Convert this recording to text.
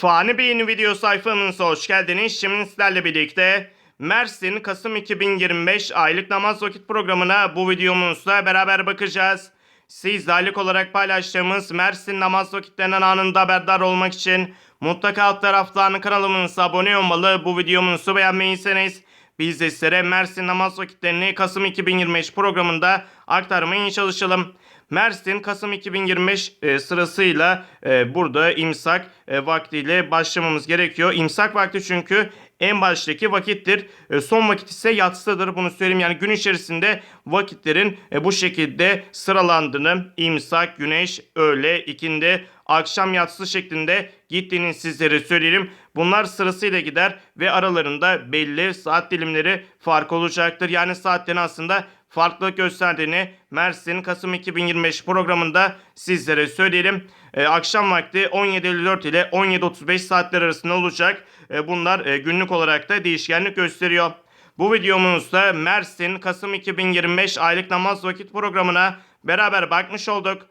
Fani Bey'in video sayfamıza hoş geldiniz. Şimdi sizlerle birlikte Mersin Kasım 2025 aylık namaz vakit programına bu videomuzda beraber bakacağız. Siz aylık olarak paylaştığımız Mersin namaz vakitlerinden anında haberdar olmak için mutlaka alt taraftan kanalımıza abone olmalı. Bu videomuzu beğenmeyiyseniz biz de sizlere Mersin namaz vakitlerini Kasım 2025 programında aktarmaya çalışalım. Mersin Kasım 2025 e, sırasıyla e, burada imsak e, vaktiyle başlamamız gerekiyor. İmsak vakti çünkü en baştaki vakittir. E, son vakit ise yatsıdır. Bunu söyleyeyim. Yani gün içerisinde vakitlerin e, bu şekilde sıralandığını imsak, güneş, öğle, ikindi, akşam yatsı şeklinde gittiğini sizlere söyleyelim. Bunlar sırasıyla gider ve aralarında belli saat dilimleri fark olacaktır. Yani saatlerin aslında farklılık gösterdiğini Mersin Kasım 2025 programında sizlere söyleyelim. Ee, akşam vakti 17.54 ile 17.35 saatler arasında olacak. Ee, bunlar e, günlük olarak da değişkenlik gösteriyor. Bu videomuzda Mersin Kasım 2025 aylık namaz vakit programına beraber bakmış olduk.